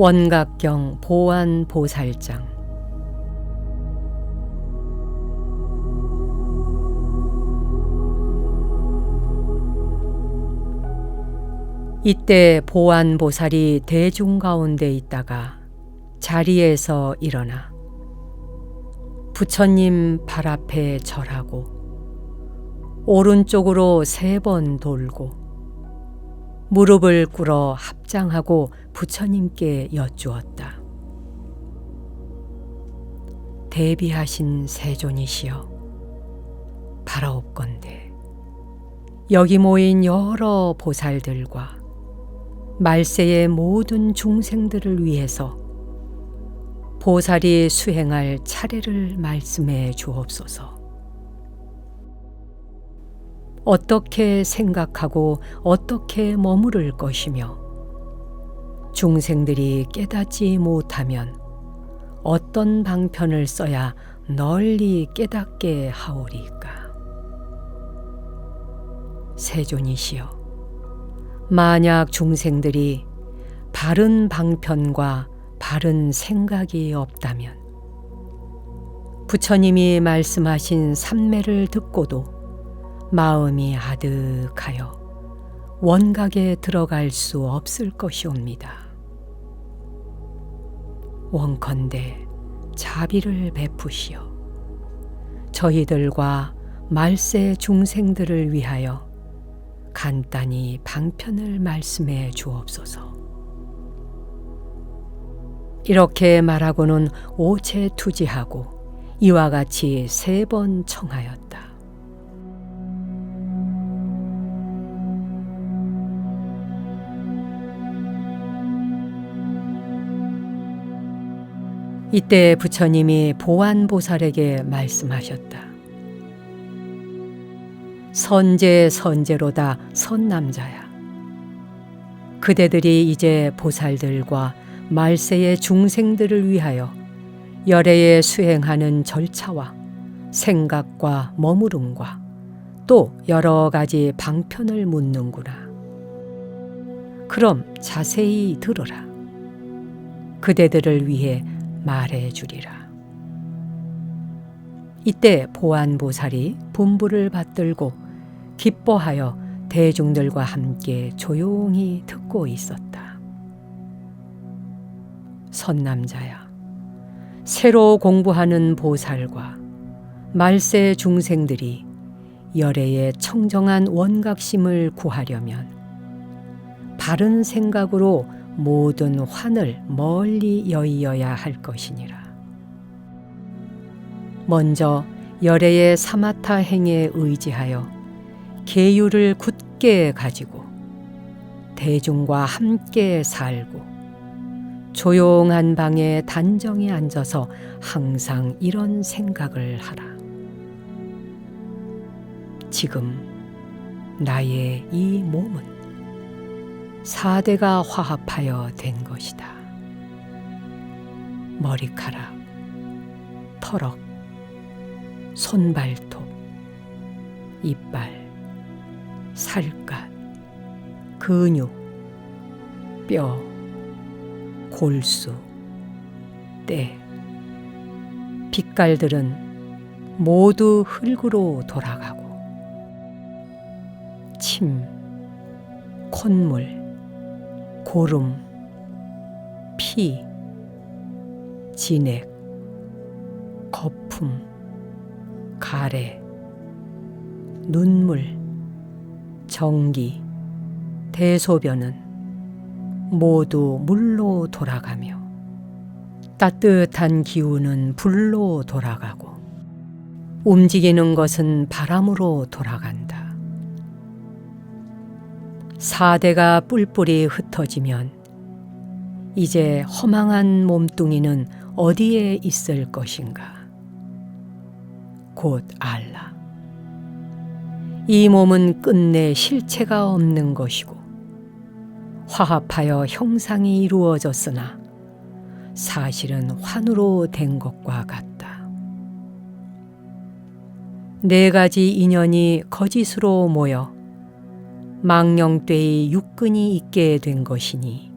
원각경 보안 보살장. 이때 보안 보살이 대중 가운데 있다가 자리에서 일어나 부처님 발 앞에 절하고 오른쪽으로 세 번 돌고 무릎을 꿇어 합장하고 부처님께 여쭈었다. 대비하신 세존이시여 바라옵건대 여기 모인 여러 보살들과 말세의 모든 중생들을 위해서 보살이 수행할 차례를 말씀해 주옵소서. 어떻게 생각하고 어떻게 머무를 것이며 중생들이 깨닫지 못하면 어떤 방편을 써야 널리 깨닫게 하오리까. 세존이시여. 만약 중생들이 바른 방편과 바른 생각이 없다면 부처님이 말씀하신 삼매를 듣고도 마음이 아득하여 원각에 들어갈 수 없을 것이옵니다. 원컨대 자비를 베푸시어 저희들과 말세 중생들을 위하여 간단히 방편을 말씀해 주옵소서. 이렇게 말하고는 오체 투지하고 이와 같이 세 번 청하였다. 이때 부처님이 보안보살에게 말씀하셨다. 선제 선제로다 선남자야. 그대들이 이제 보살들과 말세의 중생들을 위하여 열애에 수행하는 절차와 생각과 머무름과 또 여러 가지 방편을 묻는구나. 그럼 자세히 들으라. 그대들을 위해 말해 주리라. 이때 보안보살이 분부를 받들고 기뻐하여 대중들과 함께 조용히 듣고 있었다. 선남자야, 새로 공부하는 보살과 말세 중생들이 열애의 청정한 원각심을 구하려면 바른 생각으로 모든 환을 멀리 여의어야 할 것이니라. 먼저 열애의 사마타 행에 의지하여 계율을 굳게 가지고 대중과 함께 살고 조용한 방에 단정히 앉아서 항상 이런 생각을 하라. 지금 나의 이 몸은 사대가 화합하여 된 것이다. 머리카락, 털럭, 손발톱, 이빨, 살갗, 근육, 뼈, 골수, 때, 빛깔들은 모두 흙으로 돌아가고, 침, 콧물, 고름, 피, 진액, 거품, 가래, 눈물, 정기, 대소변은 모두 물로 돌아가며 따뜻한 기운은 불로 돌아가고 움직이는 것은 바람으로 돌아간다. 사대가 뿔뿔이 흩어지면 이제 허망한 몸뚱이는 어디에 있을 것인가? 곧 알라. 이 몸은 끝내 실체가 없는 것이고 화합하여 형상이 이루어졌으나 사실은 환으로 된 것과 같다. 네 가지 인연이 거짓으로 모여 망령되이 육근이 있게 된 것이니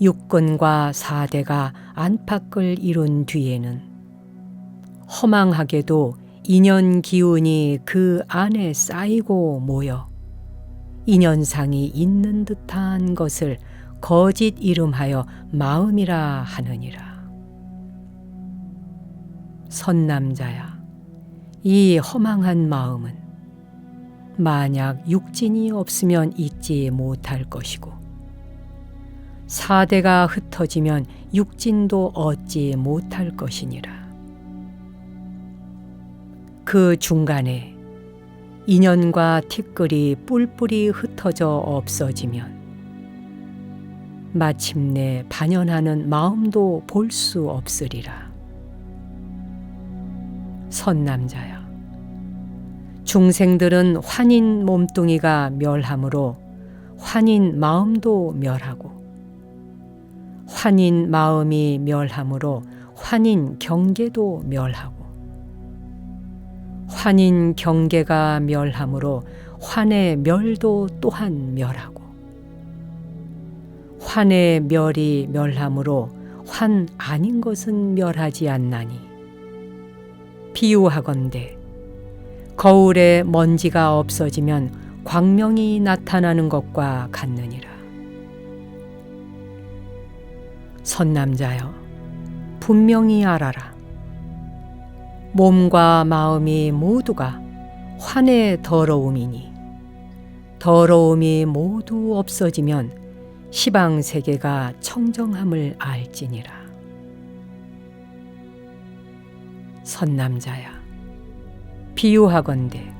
육근과 사대가 안팎을 이룬 뒤에는 허망하게도 인연 기운이 그 안에 쌓이고 모여 인연상이 있는 듯한 것을 거짓 이름하여 마음이라 하느니라. 선남자야, 이 허망한 마음은 만약 육진이 없으면 잊지 못할 것이고 사대가 흩어지면 육진도 얻지 못할 것이니라. 그 중간에 인연과 티끌이 뿔뿔이 흩어져 없어지면 마침내 반연하는 마음도 볼 수 없으리라. 선남자야. 중생들은 환인 몸뚱이가 멸함으로 환인 마음도 멸하고 환인 마음이 멸함으로 환인 경계도 멸하고 환인 경계가 멸함으로 환의 멸도 또한 멸하고 환의 멸이 멸함으로 환 아닌 것은 멸하지 않나니. 비유하건대 거울에 먼지가 없어지면 광명이 나타나는 것과 같느니라. 선남자여, 분명히 알아라. 몸과 마음이 모두가 환의 더러움이니, 더러움이 모두 없어지면 시방 세계가 청정함을 알지니라. 선남자야, 비유하건대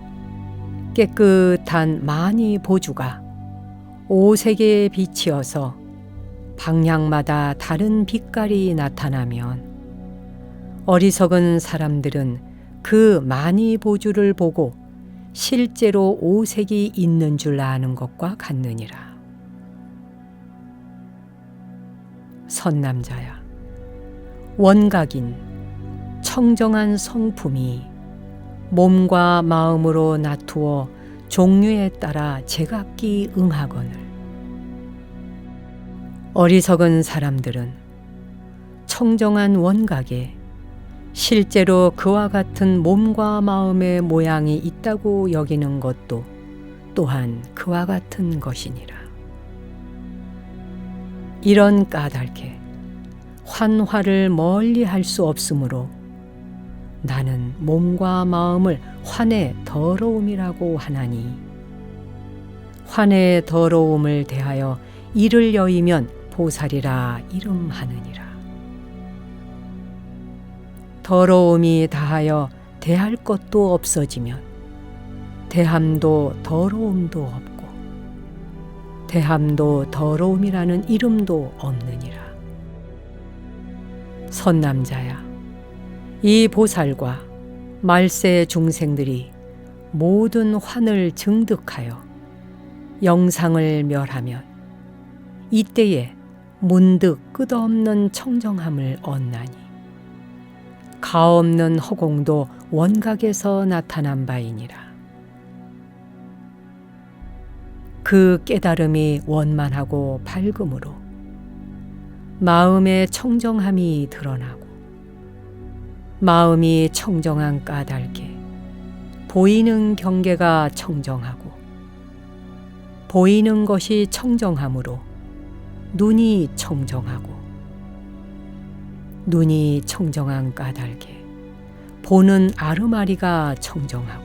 깨끗한 많이 보주가 오색의 빛이어서 방향마다 다른 빛깔이 나타나면 어리석은 사람들은 그 많이 보주를 보고 실제로 오색이 있는 줄 아는 것과 같느니라. 선남자야, 원각인 청정한 성품이 몸과 마음으로 나투어 종류에 따라 제각기 응하거늘 어리석은 사람들은 청정한 원각에 실제로 그와 같은 몸과 마음의 모양이 있다고 여기는 것도 또한 그와 같은 것이니라. 이런 까닭에 환화를 멀리 할 수 없으므로 나는 몸과 마음을 환의 더러움이라고 하나니 환의 더러움을 대하여 이를 여이면 보살이라 이름하느니라. 더러움이 다하여 대할 것도 없어지면 대함도 더러움도 없고 대함도 더러움이라는 이름도 없느니라. 선남자야, 이 보살과 말세 중생들이 모든 환을 증득하여 영상을 멸하면 이때에 문득 끝없는 청정함을 얻나니 가없는 허공도 원각에서 나타난 바이니라. 그 깨달음이 원만하고 밝음으로 마음의 청정함이 드러나고 마음이 청정한 까닭에 보이는 경계가 청정하고 보이는 것이 청정함으로 눈이 청정하고 눈이 청정한 까닭에 보는 아르마리가 청정하고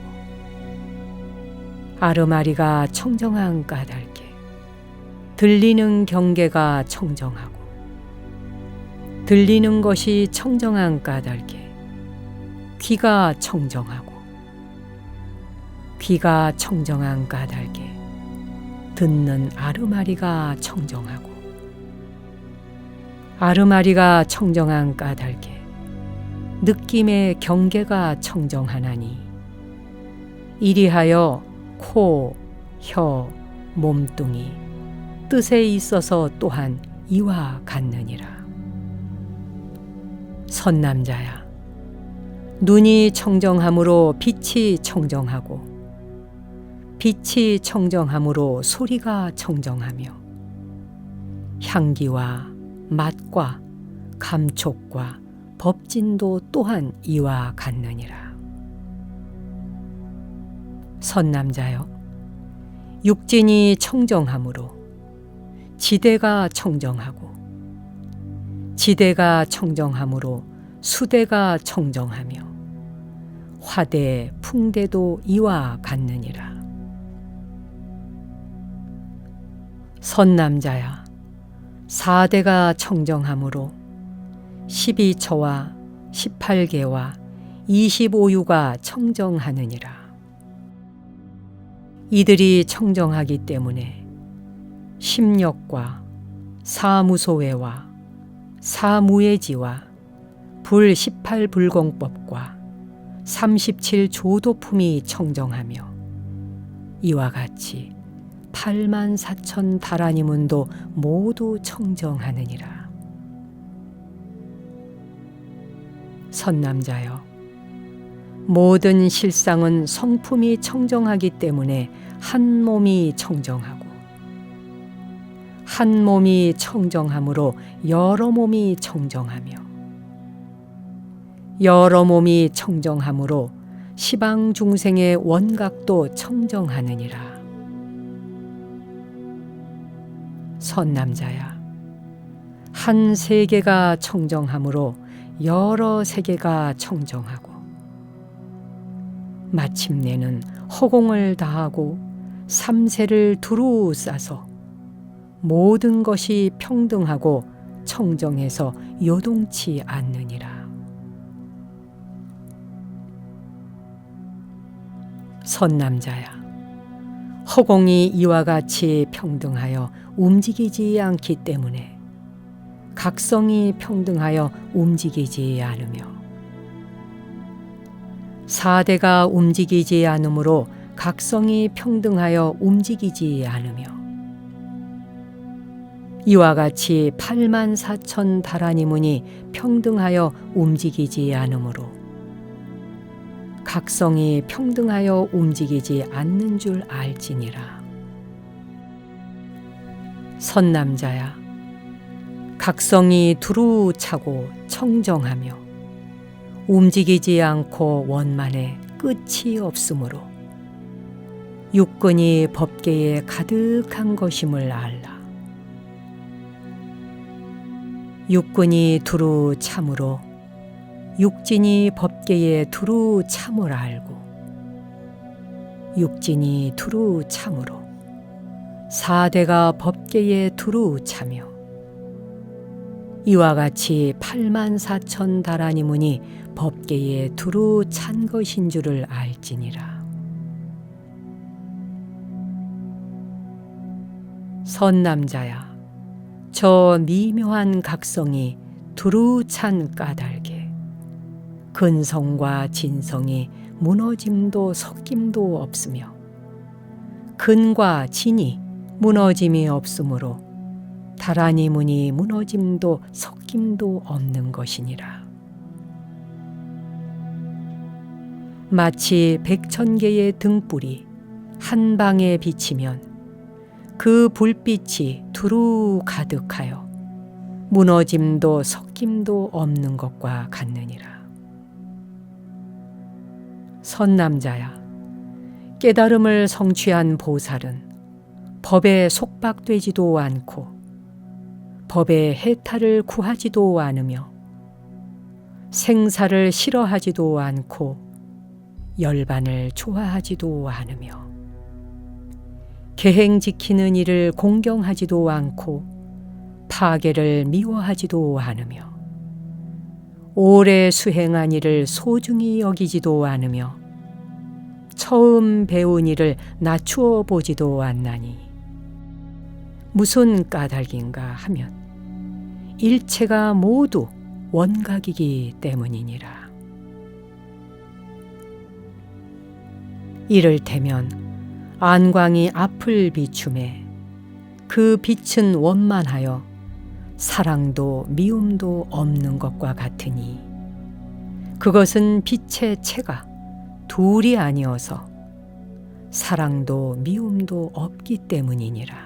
아르마리가 청정한 까닭에 들리는 경계가 청정하고 들리는 것이 청정한 까닭에 귀가 청정하고 귀가 청정한 까닭에 듣는 아르마리가 청정하고 아르마리가 청정한 까닭에 느낌의 경계가 청정하나니 이리하여 코, 혀, 몸뚱이 뜻에 있어서 또한 이와 같느니라. 선남자야, 눈이 청정함으로 빛이 청정하고 빛이 청정함으로 소리가 청정하며 향기와 맛과 감촉과 법진도 또한 이와 같느니라. 선남자여, 육진이 청정하므로 지대가 청정하고, 지대가 청정하므로 수대가 청정하며, 화대, 풍대도 이와 같느니라. 선남자야, 사대가 청정하므로 12처와 18개와 25유가 청정하느니라. 이들이 청정하기 때문에 심력과 사무소회와 사무예지와 불 18불공법과 37조도품이 청정하며 이와 같이 8만 4천 다라니문도 모두 청정하느니라. 선남자여, 모든 실상은 성품이 청정하기 때문에 한 몸이 청정하고, 한 몸이 청정하므로 여러 몸이 청정하며, 여러 몸이 청정하므로 시방 중생의 원각도 청정하느니라. 선남자야, 한 세계가 청정하므로 여러 세계가 청정하고, 마침내는 허공을 다하고 삼세를 두루 싸서 모든 것이 평등하고 청정해서 요동치 않느니라. 선남자야, 허공이 이와 같이 평등하여 움직이지 않기 때문에 각성이 평등하여 움직이지 않으며 사대가 움직이지 않으므로 각성이 평등하여 움직이지 않으며 이와 같이 8만 4천 다라니문이 평등하여 움직이지 않으므로 각성이 평등하여 움직이지 않는 줄 알지니라. 선남자야, 각성이 두루 차고 청정하며 움직이지 않고 원만에 끝이 없으므로 육근이 법계에 가득한 것임을 알라. 육근이 두루 참으로 육진이 법계에 두루 참을 알고 육진이 두루 참으로 사대가 법계에 두루 차며 이와 같이 8만 4천 다라니문이 법계에 두루 찬 것인 줄을 알지니라. 선남자야, 저 미묘한 각성이 두루 찬 까닭에 근성과 진성이 무너짐도 섞임도 없으며 근과 진이 무너짐이 없으므로 다라니 문이 무너짐도 섞임도 없는 것이니라. 마치 백천 개의 등불이 한 방에 비치면 그 불빛이 두루 가득하여 무너짐도 섞임도 없는 것과 같느니라. 선남자야, 깨달음을 성취한 보살은 법에 속박되지도 않고 법의 해탈을 구하지도 않으며 생사를 싫어하지도 않고 열반을 좋아하지도 않으며 계행 지키는 일을 공경하지도 않고 파괴를 미워하지도 않으며 오래 수행한 일을 소중히 여기지도 않으며 처음 배운 일을 낮추어 보지도 않나니 무슨 까닭인가 하면 일체가 모두 원각이기 때문이니라. 이를테면 안광이 앞을 비춤에 그 빛은 원만하여 사랑도 미움도 없는 것과 같으니 그것은 빛의 체가 둘이 아니어서 사랑도 미움도 없기 때문이니라.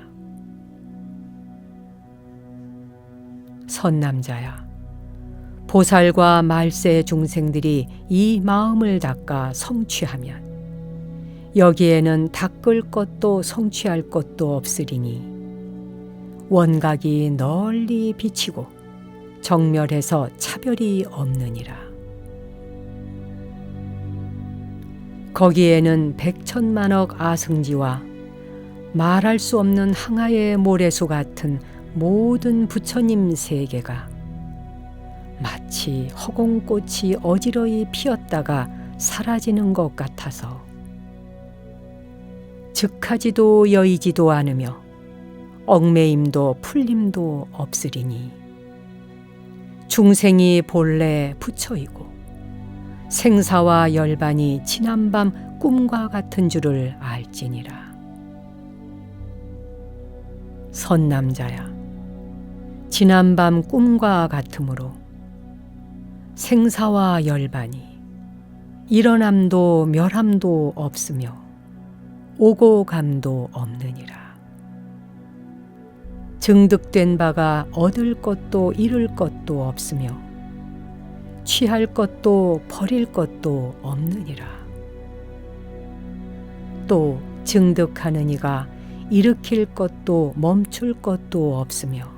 선남자야. 보살과 말세 중생들이 이 마음을 닦아 성취하면 여기에는 닦을 것도 성취할 것도 없으리니 원각이 널리 비치고 정멸해서 차별이 없느니라. 거기에는 백천만억 아승지와 말할 수 없는 항아의 모래수 같은 모든 부처님 세계가 마치 허공꽃이 어지러이 피었다가 사라지는 것 같아서 즉하지도 여의지도 않으며 얽매임도 풀림도 없으리니 중생이 본래 부처이고 생사와 열반이 지난 밤 꿈과 같은 줄을 알지니라. 선남자야, 지난 밤 꿈과 같으므로 생사와 열반이 일어남도 멸함도 없으며 오고 감도 없느니라. 증득된 바가 얻을 것도 잃을 것도 없으며 취할 것도 버릴 것도 없느니라. 또 증득하는 이가 일으킬 것도 멈출 것도 없으며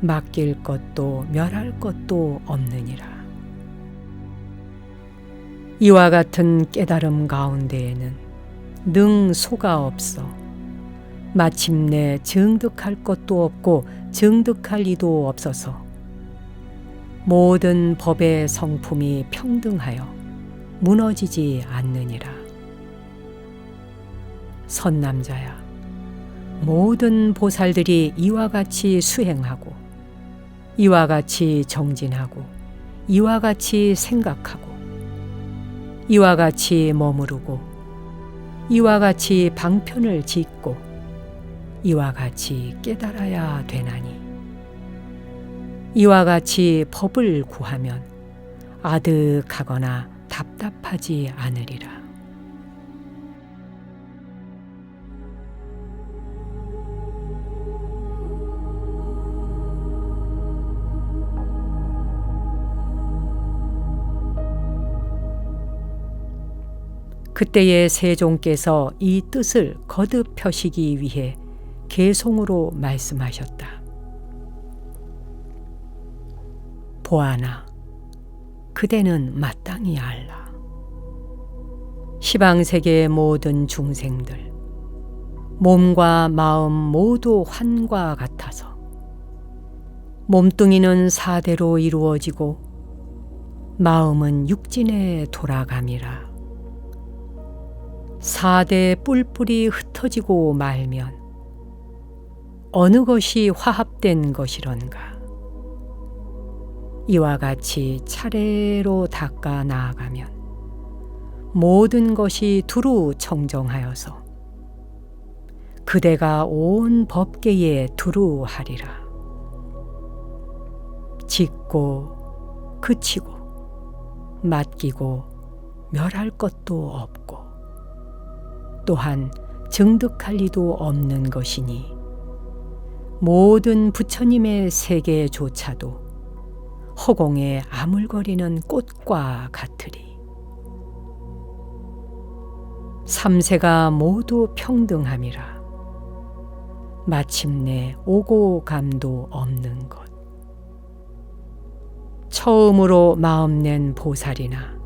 맡길 것도 멸할 것도 없느니라. 이와 같은 깨달음 가운데에는 능 소가 없어 마침내 증득할 것도 없고 증득할 이도 없어서 모든 법의 성품이 평등하여 무너지지 않느니라. 선남자야, 모든 보살들이 이와 같이 수행하고, 이와 같이 정진하고, 이와 같이 생각하고, 이와 같이 머무르고, 이와 같이 방편을 짓고, 이와 같이 깨달아야 되나니, 이와 같이 법을 구하면 아득하거나 답답하지 않으리라. 그때의 세종께서 이 뜻을 거듭 펴시기 위해 개송으로 말씀하셨다. 보아나, 그대는 마땅히 알라. 시방 세계의 모든 중생들, 몸과 마음 모두 환과 같아서 몸뚱이는 사대로 이루어지고 마음은 육진에 돌아감이라. 사대 뿔뿔이 흩어지고 말면 어느 것이 화합된 것이런가. 이와 같이 차례로 닦아 나아가면 모든 것이 두루 청정하여서 그대가 온 법계에 두루 하리라. 짓고 그치고 맡기고 멸할 것도 없고 또한 증득할 리도 없는 것이니 모든 부처님의 세계조차도 허공에 아물거리는 꽃과 같으리. 삼세가 모두 평등함이라. 마침내 오고 감도 없는 것. 처음으로 마음 낸 보살이나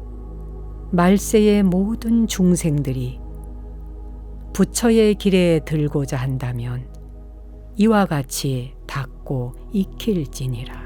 말세의 모든 중생들이 부처의 길에 들고자 한다면 이와 같이 닦고 익힐지니라.